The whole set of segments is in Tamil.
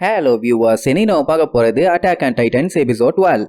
ஹலோ வியூவர்ஸ் இனி நம்ம பார்க்க போகிறது attack and Titans episode twelve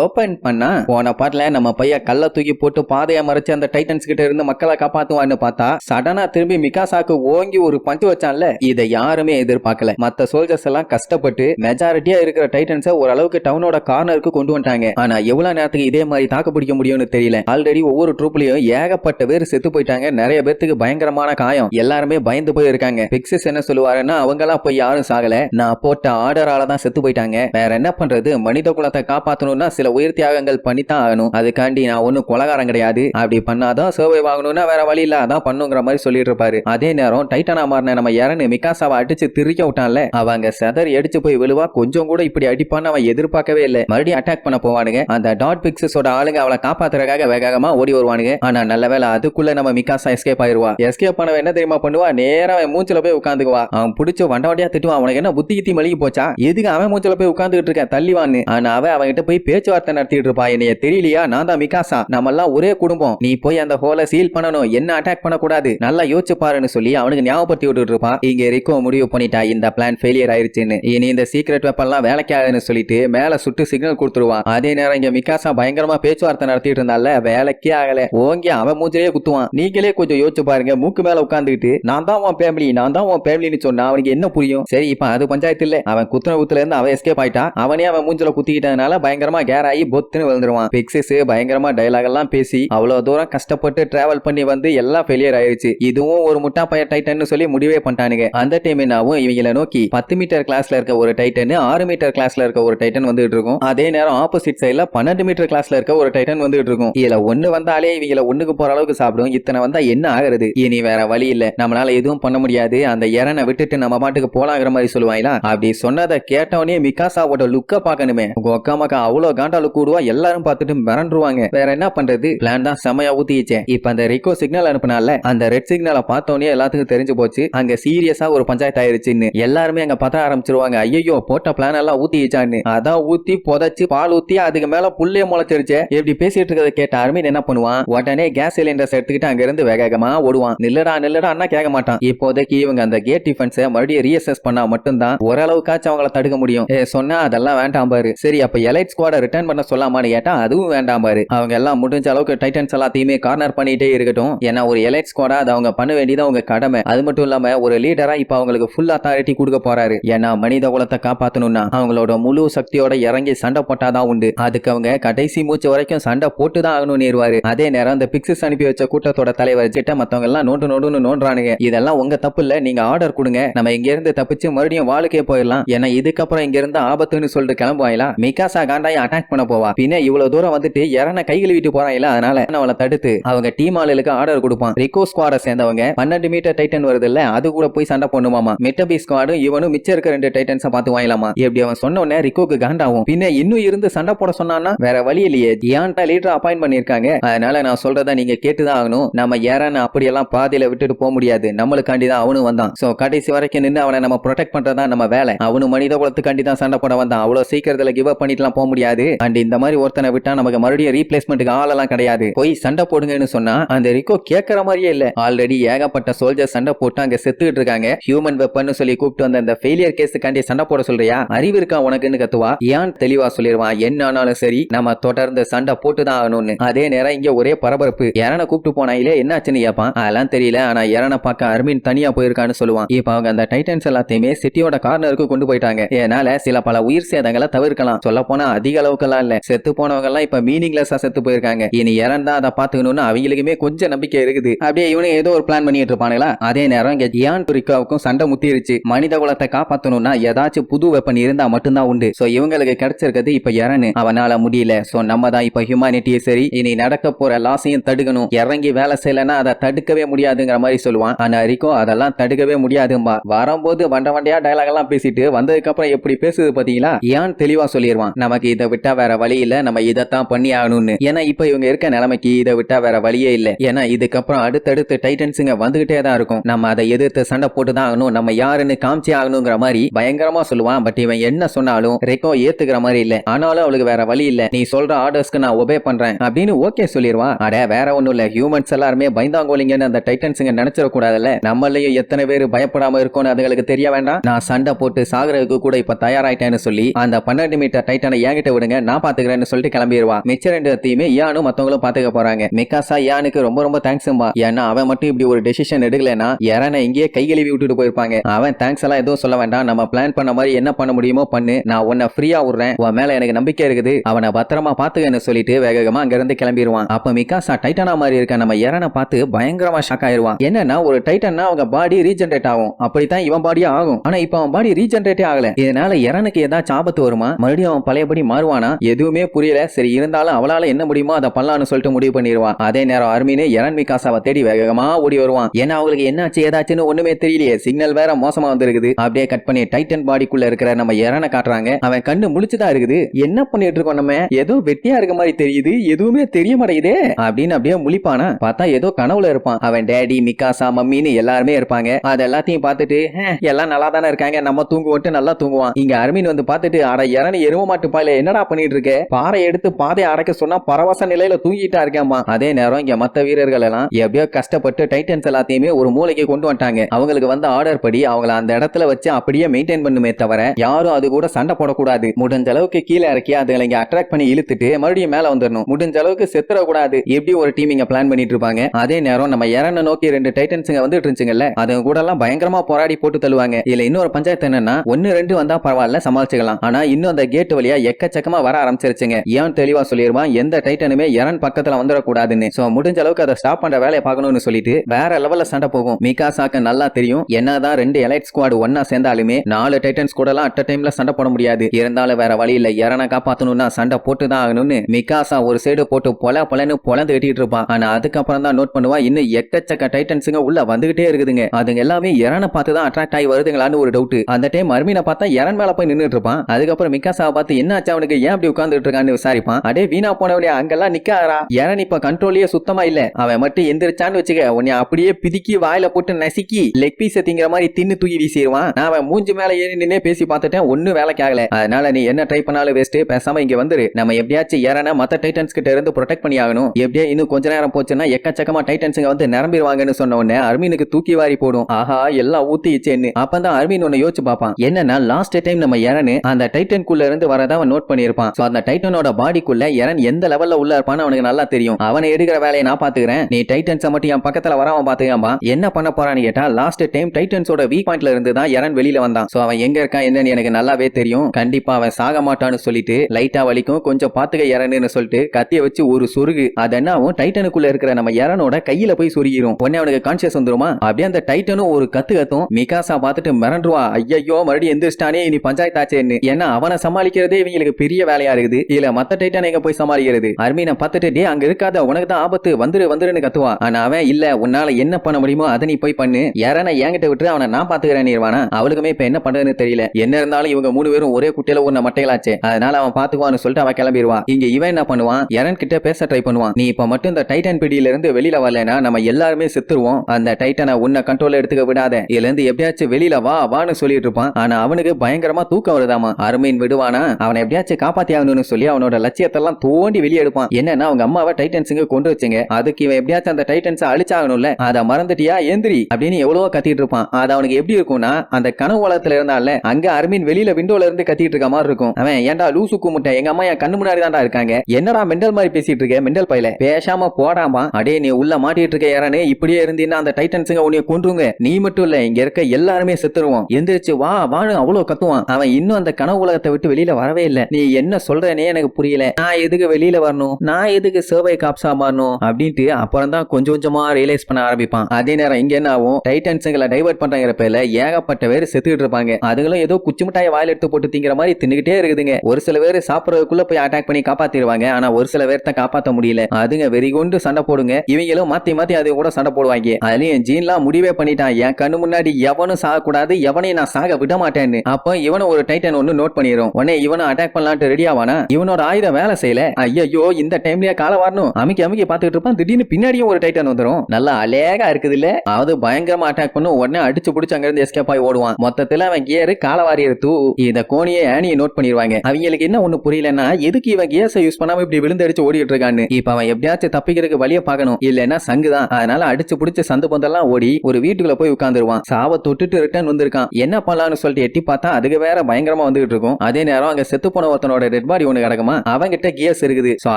open பண்ணா போன பாட்டுல நம்ம பையன் கல்ல தூக்கி போட்டு பாதையை மறைச்சு அந்த டைட்டன்ஸ் கிட்ட இருந்து மக்களை காப்பாத்துவான்னு பார்த்தா சடனா திரும்பி மிகாசாக்கு ஓங்கி ஒரு பஞ்சு வச்சான்ல இதை யாருமே எதிர்பார்க்கல. மத்த சோல்ஜர்ஸ் எல்லாம் கஷ்டப்பட்டு மெஜாரிட்டியா இருக்கிற டைட்டன்ஸ ஓரளவுக்கு டவுனோட கார்னருக்கு கொண்டு வந்துட்டாங்க. ஆனா எவ்வளவு நேரத்துக்கு இதே மாதிரி தாக்கு பிடிக்க முடியும்னு தெரியல. ஆல்ரெடி ஒவ்வொரு ட்ரூப்லயும் ஏகப்பட்ட பேர் செத்து போயிட்டாங்க. நிறைய பேர்த்துக்கு பயங்கரமான காயம். எல்லாருமே பயந்து போய் இருக்காங்க பிக்சஸ் என்ன சொல்லுவாருன்னா அவங்க எல்லாம் போய் யாரும் சாகல. நான் போட்ட ஆர்டரால தான் செத்து போயிட்டாங்க. வேற என்ன பண்றது? மனித குலத்தை காப்பாத்தணும்னா சில உயிர் தியாகங்கள் பண்ணித்தான் ஆகணும். அதுக்காண்டி நான் ஒன்னும் கொலகாரம் கிடையாது. அப்படி பண்ணாதான் சர்வை ஆகணும்னா வேற வழி இல்ல. அதான் பண்ணுங்கிற மாதிரி சொல்லிட்டு இருப்பாரு அதே நேரம் டைட்டனா மாறின நம்ம இறனு மிகாசாவை அடிச்சு திரிக்க விட்டான்ல. அவங்க செதறி அடிச்சு போய் விழுவா கொஞ்சம் கூட இப்படி அடிப்பான்னு அவன் எதிர்பார்க்கவே இல்லை. மறுபடியும் அட்டாக் பண்ண போவானுங்க. அந்த டாட் பிக்ஸோட ஆளுங்க அவளை காப்பாத்துறதுக்காக வேகமா ஓடி வருவானுங்க. ஆனா நல்ல வேளை அதுக்குள்ள நம்ம மிகாசா எஸ்கேப் ஆயிருவா. எஸ்கேப் பண்ணவ என்ன தெரியுமா பண்ணுவா? நேரம் அவன் மூச்சில போய் உட்காந்துக்குவா. அவன் பிடிச்ச வண்டவண்டியா திட்டுவான். அவனுக்கு என்ன புத்தி கித்தி மலிகி போச்சா? எதுக்கு அவன் மூச்சில போய் உட்காந்துக்கிட்டு இருக்கேன்? தள்ளிவான்னு ஆனா அவன் அவன்கிட்ட போய் பேச்சுவார்த்தை நடத்திட்டு இருப்பா என்னைய தெரியலையா? நான் தான் மிகாசா நம்ம எல்லாம் ஒரே குடும்பம். நீ போய் அந்த ஹோலை சீல் பண்ணணும். என்ன அட்டாக் பண்ணக்கூடாது. நல்லா யோசிச்சு பாருன்னு சொல்லி அவனுக்கு ஞாபகப்படுத்தி விட்டுட்டு இருப்பான் இங்க ரிக்கோ முடிவு பண்ணிட்டா. இந்த பிளான் ஃபெயிலியர் ஆயிருச்சுன்னு. இனி இந்த சீக்ரெட் வெப்பன்லாம் வேலைக்கு ஆகுதுன்னு சொல்லிட்டு மேல சுட்டு சிக்னல் கொடுத்துருவான் அதே நேரம் இங்க மிகாசா பயங்கரமா பேச்சுவார்த்தை நடத்திட்டு இருந்தால வேலைக்கே ஆகல. ஓங்கி அவன் மூஞ்சிலேயே குத்துவான். நீங்களே கொஞ்சம் யோசிச்சு பாருங்க. மூக்கு மேல உட்காந்துக்கிட்டு நான் தான் உன் ஃபேமிலி நான் தான் உன் ஃபேமிலின்னு சொன்னா அவனுக்கு என்ன புரியும்? சரி இப்ப அது பஞ்சாயத்து இல்ல. அவன் குத்துன குத்துல இருந்து அவன் எஸ்கேப் ஆயிட்டா. அவனே அவன் மூஞ்சில குத்திக்கிட்டதுனால பயங்கரமா கேர ஆகி பொத்துன்னு விழுந்துருவான். பிக்ஸஸ் பயங்கரமா டைலாக் எல்லாம் பேசி அவ்வளவு தூரம் கஷ்டப்பட்டு டிராவல் பண்ணி வந்து எல்லாம் ஃபெயிலியர் ஆயிருச்சு. இதுவும் ஒரு முட்டா பைய டைட்டன் சொல்லி முடிவே பண்ணிட்டானுங்க. அந்த டைம் என்னாவும் இவங்களை நோக்கி பத்து மீட்டர் கிளாஸ்ல இருக்க ஒரு டைட்டன் ஆறு மீட்டர் கிளாஸ்ல இருக்க ஒரு டைட்டன் வந்துட்டு இருக்கும். அதே நேரம் ஆப்போசிட் சைடுல பன்னெண்டு மீட்டர் கிளாஸ்ல இருக்க ஒரு டைட்டன் வந்துட்டு இருக்கும். இதுல ஒண்ணு வந்தாலே இவங்கள ஒண்ணுக்கு போற அளவுக்கு சாப்பிடும். இத்தனை வந்தா என்ன ஆகுறது? இனி வேற வழி இல்ல. நம்மளால எதுவும் பண்ண முடியாது. அந்த இறனை விட்டுட்டு நம்ம பாட்டுக்கு போலாங்கிற மாதிரி சொல்லுவாங்களா? அப்படி சொன்னதை கேட்டவனே மிகாசாவோட லுக்க பாக்கணுமே உங்க அக்கா மக்கா அவ்வளவு காண்டா லுக் கூடுவா எல்லாரும் பார்த்துட்டு மிரண்டுருவாங்க. வேற என்ன பண்றது? பிளான் தான் செமையா ஊத்திச்சேன் இப்ப அந்த ரிக்கோ சிக்னல் அனுப்புனால அந்த ரெட் சிக்னலை பார்த்தோன்னே எல்லாத்துக்கும் தெரிஞ்சு போச்சு. அங்க சீரியஸா ஒரு பஞ்சாயத்து ஆயிருச்சுன்னு எல்லாருமே அங்க பத்த ஆரம்பிச்சிருவாங்க. ஐயோ போட்ட பிளான் எல்லாம் ஊத்திச்சான்னு அதான் ஊத்தி புதைச்சு பால் ஊத்தி அதுக்கு மேல புள்ளைய முளைச்சிருச்சு. இப்படி பேசிட்டு இருக்கிறத கேட்ட அருமின் என்ன பண்ணுவான்? உடனே கேஸ் சிலிண்டர்ஸ் எடுத்துக்கிட்டு அங்க இருந்து வேகமா ஓடுவான். நில்லடா நில்லடா அண்ணா கேட்க மாட்டான். இப்போதைக்கு இவங்க அந்த கேட் டிஃபென்ஸை மறுபடியும் ரீஅசஸ் பண்ணா மட்டும்தான் ஓரளவுக்காச்சும் அவங்கள தடுக்க முடியும். சொன்னா அதெல்லாம் வேண்டாம் பாரு. சரி அப்ப எலைட் ஸ்குவாட ரிட்டர்ன் பண்ண சொல்லாமான்னு கேட்டா அதுவும் வேண்டாம் பாரு. அவங்க எல்லாம் முடிஞ்ச அளவுக்கு டைட்டன்ஸ் எல்லாத்தையுமே கார்னர் பண்ணிட்டே இருக்கட்டும். ஏன்னா ஒரு எலைட் ஸ்குவாடா அதை அவங்க பண்ண வேண்டியது அவங்க கடமை. அது மட்டும் இல்லாம ஒரு லீடரா இப்ப அவங்களுக்கு ஃபுல் அத்தாரிட்டி கொடுக்க போறாரு. ஏன்னா மனித குலத்தை காப்பாத்தணும்னா அவங்களோட முழு சக்தியோட இறங்கி சண்டை போட்டாதான் உண்டு. அதுக்கு அவங்க கடைசி மூச்சு வரைக்கும் சண்டை போட்டு தான் ஆகணும்னு இருவாரு அதே நேரம் அந்த பிக்சஸ் அனுப்பி வச்ச கூட்டத்தோட தலைவர் கிட்ட மத்தவங்க எல்லாம் நோண்டு நோண்டுன்னு நோண்டுறானுங்க. இதெல்லாம் உங்க தப்பு இல்ல. நீங்க ஆர்டர் கொடுங்க. நம்ம இங்க இருந்து தப்பிச்சு மறுபடியும் வாழ்க்கையே போயிடலாம். ஏன்னா இதுக்கப்புறம் இங்க இருந்து ஆபத்துன்னு சொல்லிட்டு கிளம்புவாயிலாம் மிகாசா காண்டாய் அட்டாக் பண்ண போவா. பின்ன இவ்வளவு தூரம் வந்துட்டு இறன கை கழுவிட்டு போறாங்களா அதனால அவளை தடுத்து அவங்க டீம் ஆளுகளுக்கு ஆர்டர் கொடுப்பான். ரிகோ ஸ்குவாட சேர்ந்தவங்க பன்னெண்டு மீட்டர் டைட்டன் வருது இல்ல அது கூட போய் சண்டை பண்ணுமாமா மிட்டபி ஸ்குவாடும் இவனும் மிச்சம் இருக்க ரெண்டு டைட்டன்ஸை பார்த்து வாங்கலாமா எப்படி அவன் சொன்ன உடனே ரிக்கோக்கு காண்டாகும். பின்ன இன்னும் இருந்து சண்டை போட சொன்னான்னா வேற வழி இல்லையே. ஏன்டா லீடர் அப்பாயின் பண்ணிருக்காங்க அதனால நான் சொல்றத நீங்க கேட்டுதான் ஆகணும். நம்ம யாரான அப்படியெல்லாம் பாதியில விட்டுட்டு போக முடியாது. நம்மளுக்காண்டி தான் அவனும் வந்தான். சோ கடைசி வரைக்கும் நின்று அவனை நம்ம ப்ரொடெக்ட் பண்றதா நம்ம வேலை. அவனு மனித குலத்துக்காண்டி தான் சண்டை போட வந்தான். அவ்வளவு சீக்கிரத்துல கிவ் அப் பண்ணிட்டுலாம் போக முடியாது. அண்ட் இந்த மாதிரி ஒருத்தனை விட்டா நமக்கு மறுபடியும் ரீப்ளேஸ்மெண்ட்டுக்கு ஆளெல்லாம் கிடையாது. போய் சண்டை போடுங்கன்னு சொன்னா அந்த ரிக்கோ கேட்கற மாதிரியே இல்ல. ஆல்ரெடி ஏகப்பட்ட சோல்ஜர் சண்டை போட்டு அங்க செத்துக்கிட்டு இருக்காங்க. ஹியூமன் வெப்பன் சொல்லி கூப்பிட்டு வந்த அந்த ஃபெயிலியர் கேஸுக்காண்டி சண்டை போட சொல்றியா? அறிவு இருக்கா உனக்குன்னு கத்துவா? ஏன் தெளிவா சொல்லிடுவான் என்ன ஆனாலும் சரி நம்ம தொடர்ந்து சண்டை போட்டு தான் ஆகணும்னு. அதே நேரம் இங்க ஒரே பரபரப்பு. இறனை கூப்பிட்டு போனாயிலே என்னாச்சுன்னு கேட்பான் அதெல்லாம் தெரியல. ஆனா இறனை பார்க்க அர்மின் தனியா போயிருக்கான்னு சொல்லுவான். இப்ப அவங்க அந்த டைட்டன்ஸ் எல்லாத்தையுமே சிட்டியோட கார்னருக்கு கொண்டு போயிட்டாங்க. ஏனால சில பல உயிர் சேதங்களை தவிர்க்கலாம். சொல்ல போனா அதிக அளவுக்கு அளவுக்குலாம் இல்ல. செத்து போனவங்க எல்லாம் இப்ப மீனிங்லெஸ்ஸா செத்து போயிருக்காங்க. இனி இறந்தா அதை பாத்துக்கணும்னு அவங்களுக்குமே கொஞ்சம் நம்பிக்கை இருக்குது. அப்படியே இவனு ஏதோ ஒரு பிளான் பண்ணிட்டு இருப்பானுங்களா? அதே நேரம் இங்க ஜியான் துரிக்காவுக்கும் சண்டை முத்திருச்சு. மனித குலத்தை காப்பாத்தணும்னா ஏதாச்சும் புது வெப்பன் இருந்தா மட்டும்தான் உண்டு. சோ இவங்களுக்கு கிடைச்சிருக்கிறது இப்ப இறனு. அவனால முடியல. சோ நம்ம தான் இப்ப ஹியூமானிட்டியும் சரி இனி நடக்க போற லாஸையும் தடுக்கணும். இறங்கி வேலை செய்யலன்னா அதை தடுக்கவே முடியாதுங்கிற மாதிரி சொல்லுவான். ஆனா ரிக்கோ அதெல்லாம் தடுக்கவே முடியாதும்பா. வரும்போது வண்ட வண்டையா டயலாக் எல்லாம் பேசிட்டு வந்ததுக்கு அப்புறம் எப்படி பேசுது பாத்தீங்களா? ஏன் தெளிவா சொல்லிடுவான் நமக்கு இதை விட்டா வேற வழி இல்ல நம்ம இதைத்தான் பண்ணி ஆகணும்னு ஏன்னா இப்ப இவங்க இருக்க நிலைமைக்கு இதை விட்டா வேற வழியே இல்ல. ஏன்னா இதுக்கப்புறம் அடுத்தடுத்து டைட்டன்ஸுங்க வந்துகிட்டே தான் இருக்கும். நம்ம அதை எதிர்த்து சண்டை போட்டு தான் ஆகணும். நம்ம யாருன்னு காமிச்சே ஆகணுங்கிற மாதிரி பயங்கரமா சொல்லுவான். பட் இவன் என்ன சொன்னாலும் ரெக்கோ ஏத்துக்கிற மாதிரி இல்ல. ஆனாலும் அவளுக்கு வேற வழி இல்ல. நீ சொல்ற ஆர்டர்ஸ்க்கு நான் ஒபே பண்றேன் அப்படின்னு ஓகே சொல்லிடுவான் அட வேற ஒண்ணும் இல்ல. ஹியூமன்ஸ் எல்லாருமே பயந்தாங்கோலிங்கன்னு அந்த டைட்டன்ஸுங்க நினைச்சிடக்கூடாதுல்ல நம்மளையும் எத்தனை பேர் பயப்படாம இருக்கும்னு அதுங்களுக்கு தெரிய வேண்டாம். நான் சண்டை போட்டு சாகுறதுக்கு கூட இப்ப தயாராயிட்டேன்னு சொல்லி அந்த பன்னெண்டு மீட்டர் டைட்டனை என்கிட்ட விடுங்க. நான் பாத்துக்கிறேன்னு சொல்லிட்டு கிளம்பிடுவான் மிச்ச ரெண்டு டீமே யானும் மத்தவங்களும் பாத்துக்க போறாங்க. மிக்காசா யானுக்கு ரொம்ப ரொம்ப தேங்க்ஸ்பா ஏன்னா அவன் மட்டும் இப்படி ஒரு டெசிஷன் எடுக்கலனா யாரான இங்கேயே கை கழுவி விட்டுட்டு போயிருப்பாங்க. அவன் தேங்க்ஸ் எல்லாம் எதுவும் சொல்ல வேண்டாம். நம்ம பிளான் பண்ண மாதிரி என்ன பண்ண முடியுமோ பண்ணு. நான் உன்னை ஃப்ரீயா விடுறேன். உன் மேல எனக்கு நம்பிக்கை இருக்குது. அவனை பத்திரமா பாத்துக்கன்னு சொல்லிட்டு வேகமா அங்க இருந்து கிளம்பிடுவான் அப்ப மிக்காசா டைட்டனா மாதிரி இருக்க நம்ம எரனை பார்த்து பயங்கரமா ஷாக் ஆயிருவான். என்னன்னா ஒரு டைட்டன்னா அவங்க பாடி ரீஜென்ரேட் ஆகும். அப்படித்தான் இவன் பாடியும் ஆகும். ஆனா இப்ப அவன் பாடி ரீஜென்ரேட்டே ஆகல. இதனால இறனுக்கு ஏதாச்சும் ஆபத்து வருமா? மறுபடியும் அவன் பழையபடி மாறுவானா? எதுவுமே புரியல. சரி இருந்தாலும் அவளால என்ன முடியுமோ அதை பண்ணலாம்னு சொல்லிட்டு முடிவு பண்ணிடுவான். அதே நேரம் அருமினு எரன் மிகாசாவை தேடி வேகமா ஓடி வருவான். ஏன்னா அவங்களுக்கு என்னாச்சு ஏதாச்சுன்னு ஒண்ணுமே தெரியலையே. சிக்னல் வேற மோசமா வந்திருக்குது. அப்படியே கட் பண்ணி டைட்டன் பாடிக்குள்ள இருக்கிற நம்ம எரனை காட்டுறாங்க. அவன் கண்ணு முழிச்சுதான் இருக்குது. என்ன பண்ணிட்டு இருக்கோம் நம்ம? ஏதோ வெட்டியா இருக்க மாதிரி தெரியுது. எதுவுமே தெரிய மாட்டேங்குதே. அப்படின்னு அப்படியே முழிப்பானா? பார்த்தா ஏதோ கனவுல இருப்பான். அவன் டேடி மிகாசா மம்மின்னு எல்லாருமே இருப்பாங்க. அது எல்லாத்தையும் பார்த்துட்டு எல்லாம் நல்லா தானே இருக்காங்க. நம்ம தூங்குவோட்டு நல்லா தூங்குவான். இங்க அருமின் வந்து பார்த்துட்டு அட இறனி எருவ மாட்டு பாயில என்னடா பண்ணிட்டு இருக்க பாறை எடுத்து பாதை அரைக்க சொன்னா பரவச நிலையில தூங்கிட்டா இருக்கேம்மா அதே நேரம் இங்க மத்த வீரர்கள் எல்லாம் எப்படியோ கஷ்டப்பட்டு டைட்டன்ஸ் எல்லாத்தையுமே ஒரு மூலைக்கு கொண்டு வந்துட்டாங்க. அவங்களுக்கு வந்த ஆர்டர் படி அவங்கள அந்த இடத்துல வச்சு அப்படியே மெயின்டைன் பண்ணுமே தவிர யாரும் அது கூட சண்டை போடக்கூடாது. முடிஞ்ச அளவுக்கு கீழே இறக்கி அதுங்களை இங்க அட்ராக்ட் பண்ணி இழுத்துட்டு மறுபடியும் மேல வந்துடணும் முடிஞ்ச அளவுக்கு செத்துற கூடாது எப்படி ஒரு டீம் இங்க பிளான் பண்ணிட்டு இருப்பாங்க? அதே நேரம் நம்ம இறன நோக்கி ரெண்டு டைட்டன்ஸுங்க வந்துட்டு இருந்துச்சுங்கல்ல அதுங்க கூட எல்லாம் பயங்கரமா போராடி போட்டு தள்ளுவாங்க. இதுல இன்னொரு பஞ்சாயத்து என்னன்னா ஒன்னு ரெண்டு வந்தா பரவாயில்ல சமாளிச்சுக்கலாம். ஆனா இன்னும் அந்த கேட் வழியா எக்கச்சக்கமா வர ஆரம்பிச்சிருச்சுங்க. ஏன் தெளிவா சொல்லிடுவான் எந்த டைட்டனுமே எரன் பக்கத்துல வந்துடக்கூடாதுன்னு. சோ முடிஞ்ச அளவுக்கு அதை ஸ்டாப் பண்ற வேலையை பார்க்கணும்னு சொல்லிட்டு வேற லெவல்ல சண்டை போகும். மிகாசாக்கு நல்லா தெரியும். என்னதான் ரெண்டு எலைட் ஸ்குவாடு ஒன்னா சேர்ந்தாலுமே நாலு டைட்டன்ஸ் கூட எல்லாம் அட் டைம்ல சண்டை போட முடியாது. இருந்தாலும் வேற வழி இல்ல. இறனை காப்பாத்தணும்னா சண்டை போட்டு தான் ஆகணும்னு. மிகாசா ஒரு சைடு போட்டு பொல பொலன்னு பொலந்து கட்டிட்டு இருப்பான். ஆனா அதுக்கப்புறம் தான் நோட் பண்ணுவா இன்னும் எக்கச்சக்க டைட்டன்ஸுங்க உள்ள வந்துகிட்டே இருக்குதுங்க. அதுங்க எல்லாமே இறனை பார்த்து தான் அட்ராக்ட் ஆகி வருதுங்களான்னு ஒரு டவுட் அந்த டைம் அர்மீனை பார்த்தா இறன் மேல போய் நின்னுட்டு இருப்பான். அதுக்கப்புறம் மிகாசாவை பார்த்து என்ன ஆச்சு அவனுக்கு? ஏன் அப்படி உட்கார்ந்துட்டு இருக்கான்னு விசாரிப்பான். அடே வீணா போனவளே அங்கெல்லாம் நிக்காரா இறன் இப்ப கண்ட்ரோலையே சுத்தமா இல்ல. அவன் மட்டும் எந்திரிச்சான்னு வச்சுக்க உன்னை அப்படியே பிதுக்கி வாயில போட்டு நசுக்கி லெக் பீஸ திங்கிற மாதிரி தின்னு தூக்கி வீசிடுவான் நான் அவன் மூஞ்சி மேல ஏறி நின்னே பேசி பார்த்துட்டேன் ஒன்னும் வேலைக்கு ஆகல அதனால நீ என்ன ட்ரை பண்ணாலும் வேஸ்ட் பேசாம இங்க வந்துரு. நம்ம எப்படியாச்சும் ஏறனா மத்த டைட்டன்ஸ் கிட்ட இருந்து ப்ரொடெக்ட் பண்ணி ஆகணும். எப்படியா இன்னும் கொஞ்ச நேரம் போச்சுன்னா எக்கச்சக்கமா டைட்டன்ஸுங்க வந்து நிரம்பிடுவாங்கன்னு சொன்ன உடனே அர்மீனுக்கு தூக்கி வாரி போடும். ஆஹா எல்லாம் ஊத்திச்சேன்னு அப்பதான் அர்மீன் ஒன்னு யோசிச்சு பார்ப்பான். என்னன்னா லாஸ்ட் டைம் நம்ம ஏறனு அந்த டைட்டன்குள்ள இருந்து வரத அவன் நோட் பண்ணிருப்பான் சோ அந்த டைட்டனோட பாடிக்குள்ள எரன் எந்த லெவல்ல உள்ள இருப்பான்னு அவனுக்கு நல்லா தெரியும். அவனை எடுக்கிற வேலையை நான் பாத்துக்கிறேன் நீ டைட்டன்ஸை மட்டும் என் பக்கத்துல வராம பாத்துக்கம்பா என்ன பண்ண போறான்னு கேட்டா லாஸ்ட் டைம் டைட்டன்ஸோட வீக் பாயிண்ட்ல இருந்து தான் எரன் வெளியில வந்தான். சோ அவன் எங்க இருக்கான் என்னன்னு எனக்கு நல்லாவே தெரியும். கண்டிப்பா அவன் சாக மாட்டான்னு சொல்லிட்டு லைட்டா வலிக்கும். கொஞ்சம் பாத்துக்க எரன்னு சொல்லிட்டு கத்திய வச்சு ஒரு சொருகு. அது என்னாவும் டைட்டனுக்குள்ள இருக்கிற நம்ம எரனோட கையில போய் சொருகிரும். உடனே அவனுக்கு கான்சியஸ் வந்துருமா? அப்படியே அந்த டைட்டனும் ஒரு கத்து கத்தும். மிகாசா பார்த்துட்டு மிரண்டுருவா. ஐயோ மறுபடியும் எந்திரிச்சிட்டானே இனி பஞ்சாயத்தாச்சேன்னு. ஏன்னா அவனை சமாளிக்கிறதே இவங்களுக்கு பெரிய வேலையா இருக்குது? இதுல மத்த டைட்டன் எங்க போய் சமாளிக்கிறது. அர்மீனை பார்த்துட்டு டே அங்க இருக்காத உனக்கு தான் ஆபத்து வந்துரு வந்துருன்னு கத்துவான். ஆனா அவன் இல்ல உன்னால என்ன பண்ண முடியுமோ அதை நீ போய் பண்ணு. யாரான என்கிட்ட விட்டு அவனை நான் பாத்துக்கிறேன் நிர்வாணா. அவளுக்குமே இப்ப என்ன பண்றதுன்னு தெரியல. என்ன இருந்தாலும் இவங்க மூணு பேரும் ஒரே குட்டையில உன்ன மட்டைகளாச்சே. அதனால அவன் பாத்துக்குவான்னு சொல்லிட்டு அவன் கிளம்பிடுவான் இங்க இவன் என்ன பண்ணுவான்? எரன் கிட்ட பேச ட்ரை பண்ணுவான். நீ இப்ப மட்டும் இந்த டைட்டன் பிடியில இருந்து வெளியில வரலனா நம்ம எல்லாருமே செத்துருவோம். அந்த டைட்டனை உன்னை கண்ட்ரோல் எடுத்துக்க விடாத. இதுல இருந்து எப்படியாச்சும் வெளியில வா வான்னு சொல்லிட்டு இருப்பான். ஆனா அவனுக்கு பயங்கரமா தூக்கம் வருதாமா? அருமையின் விடுவானா? அவனை எப்படியாச்சும் காப்பாத்தி ஆகணும்னு சொல்லி அவனோட லட்சியத்தெல்லாம் தோண்டி வெளியே எடுப்பான். என்னன்னா அவங்க அம்மாவை டைட்டன்ஸுங்க கொண்டு வச்சுங்க. அதுக்கு இவன் எப்படியாச்சும் அந்த டைட்டன்ஸை அழிச்சாகணும்ல? அதை மறந்துட்டியா எந்திரி அப்படின்னு எவ்வளவோ கத்திட்டு இருப்பான். அது அவனுக்கு எப்படி இருக்கும்னா அந்த கனவு உலகத்துல இருந்தால அங்க அருமின் வெளியில விண்டோல இருந்து கத்திட்டு இருக்க மாதிரி இருக்கும். அவன் ஏன்டா லூசு கும்பிட்ட? எங்க அம்மா என் கண்ணு முன்னாடி தான்டா இருக்காங்க. என்னடா மெண்டல் மாதிரி பேசிட்டு இருக்க? மெண்டல் பையில. பேசாம போடாமா அடே நீ உள்ள மாட்டிட்டு இருக்க யாரானே இப்படியே இருந்தீன்னா அந்த டைட்டன்ஸுங்க உன்னை கொன்றுங்க. நீ மட்டும் இல்ல இங்க இருக்க எல்லாருமே செத்துருவோம் எந்திரிச்சு வா வான்னு அவ்வளவு கத்துவான். அவன் இன்னும் அந்த கனவு உலகத்தை விட்டு வெளியில வரவே இல்லை. நீ என்ன சொல்றேனே எனக்கு புரியல. நான் எதுக்கு வெளியில வரணும்? நான் எதுக்கு சர்வை காப்ஸா மாறணும்? அப்படின்ட்டு அப்புறம் தான் கொஞ்சம் கொஞ்சமா ரியலைஸ் பண்ண ஆரம்பிப்பான். அதே நேரம் இங்க என்ன ஆகும்? டைட்டன்ஸுங்களை டைவர்ட் பண்றங்கிற பேர்ல ஏகப்பட்ட பேர் செத்துக்கிட்டு இருப்பாங்க. அதுங்களும் ஏதோ குச்சி மிட்டாயை வாயில் எடுத்து போட்டு திங்கிற மாதிரி தின்னுகிட்டே இருக்குதுங்க. ஒரு சில பேர் சாப்பிடறதுக்குள்ள போய் அட்டாக் பண்ணி காப்பாத்திடுவாங்க. ஆனா ஒரு சில பேர் தான் காப்பாத்த முடியல. அதுங்க வெறி கொண்டு சண்டை போடுங்க. இவங்களும் மாத்தி மாத்தி அது கூட சண்டை போடுவாங்க. அதுலயும் ஜீன்லாம் முடிவே பண்ணிட்டான். என் கண்ணு முன்னாடி எவனும் சாக கூடாது எவனையும் நான் சாக விட மாட்டேன்னு. அப்போ இவனை ஒரு டைட்டன் ஒன்னு நோட் பண்ணிடும் உடனே இவனை அட்டாக் பண்ணலான்ட்டு ரெடி ரெடி இவனோட ஆயுதம் வேலை செய்யல. ஐயோ இந்த டைம்லயே கால வரணும். அமுக்கி அமுக்கி பாத்துக்கிட்டு இருப்பான். திடீர்னு பின்னாடியும் ஒரு டைட்டன் வந்துரும். நல்லா அழகா இருக்குது இல்ல அதாவது பயங்கரமா அட்டாக் பண்ணும் உடனே அடிச்சு புடிச்சு அங்க இருந்து எஸ்கேப் ஆகி ஓடுவான். மொத்தத்துல அவன் கியர் காலவாரியர் தூ இந்த கோணியை ஆனியை நோட் பண்ணிடுவாங்க அவங்களுக்கு என்ன ஒண்ணு புரியலன்னா எதுக்கு இவன் கியர்ஸை யூஸ் பண்ணாம இப்படி விழுந்து அடிச்சு ஓடிட்டு இருக்கான்னு. இப்ப அவன் எப்படியாச்சும் தப்பிக்கிறதுக்கு வழிய பார்க்கணும். இல்லைன்னா சங்கு தான். அதனால அடிச்சு புடிச்சு சந்து பந்தெல்லாம் ஓடி ஒரு வீட்டுக்குள்ள போய் உட்காந்துருவான் சாவ தொட்டுட்டு ரிட்டர்ன் வந்திருக்கான். என்ன பண்ணலாம்னு சொல்லிட்டு எட்டி பார்த்தா அதுக்கு வேற பயங்கரமா வந்துகிட்டு இருக்கும். அதே நேரம் அங்க செத்து போன ஒருத்தனோட டெட் பாடி ஒண்ணு கிடக்குமா? அவங்கிட்ட கியர்ஸ் இருக்குது. சோ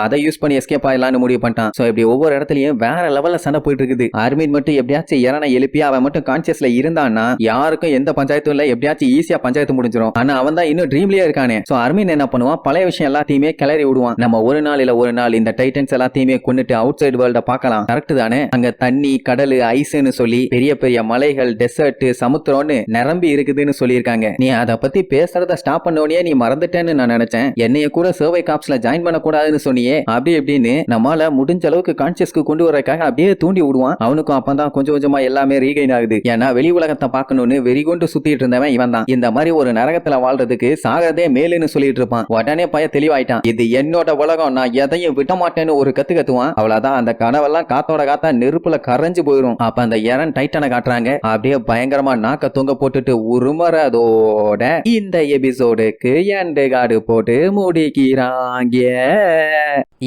அதை யூஸ் பண்ணி எஸ்கேப் ஆயிடலாம்னு முடிவு பண்ணிட்டான். சோ இப்படி ஒவ்வொரு இடத்துலயும் வேற லெவல்ல சண்டை போயிட்டு இருக்குது. அர்மீன் மட்டும் எப்படியாச்சும் இறனை எழுப்பி அவன் மட்டும் கான்சியஸ்ல இருந்தான்னா யாருக்கும் எந்த பஞ்சாயத்தும் இல்ல. எப்படியாச்சும் ஈஸியா பஞ்சாயத்து முடிஞ்சிடும் ஆனா அவன் தான் இன்னும் ட்ரீம்லயே இருக்கானே. சோ அர்மீன் என்ன பண்ணுவான்? பழைய விஷயம் எல்லாத்தையுமே கிளறி விடுவான். நம்ம ஒரு நாள் இல்ல ஒரு நாள் இந்த டைட்டன்ஸ் எல்லாத்தையுமே கொண்டுட்டு அவுட் சைடு வேர்ல்ட பார்க்கலாம். கரெக்ட் தானே? அங்க தண்ணி கடல் ஐஸ்னு சொல்லி பெரிய பெரிய மலைகள் டெசர்ட் சமுத்திரம்னு நிரம்பி இருக்குதுன்னு சொல்லியிருக்காங்க. நீ அதை பத்தி பேசுறத ஸ்டாப் பண்ணோடனே நீ மறந்துட்டேன்னு நான் நினைச்சேன். என்னைய கூட சர்வை காப்ஸ்ல ஜாயின் பண்ண கூடாதுன்னு சொன்னியே. அப்படி இப்படின்னு நம்மால முடிஞ்ச அளவுக்கு கான்சியஸ்க்கு கொண்டு வரக்காக அப்படியே தூண்டி விடுவான். அவனுக்கும் அப்பதான் கொஞ்சம் கொஞ்சமா எல்லாமே ரீகைன் ஆகுது. ஏன்னா வெளி உலகத்தை பார்க்கணும்னு வெறி கொண்டு சுத்திட்டு இருந்தவன் இவன் தான் இந்த மாதிரி ஒரு நரகத்துல வாழ்றதுக்கு சாகிறதே மேலுன்னு சொல்லிட்டு இருப்பான். உடனே பைய தெளிவாயிட்டான். இது என்னோட உலகம். நான் எதையும் விட மாட்டேன்னு ஒரு கத்து கத்துவான். அவ்வளவுதான். அந்த கனவெல்லாம் காத்தோட காத்தா நெருப்புல கரைஞ்சு போயிரும். அப்ப அந்த எரன் டைட்டனை காட்டுறாங்க. அப்படியே பயங்கரமா நாக்க தொங்க போட்டுட்டு உருமறதோட இந்த எபிசோடுக்கு எண்டு காடு போட்டு முடிக்கிறாங்க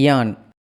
யான்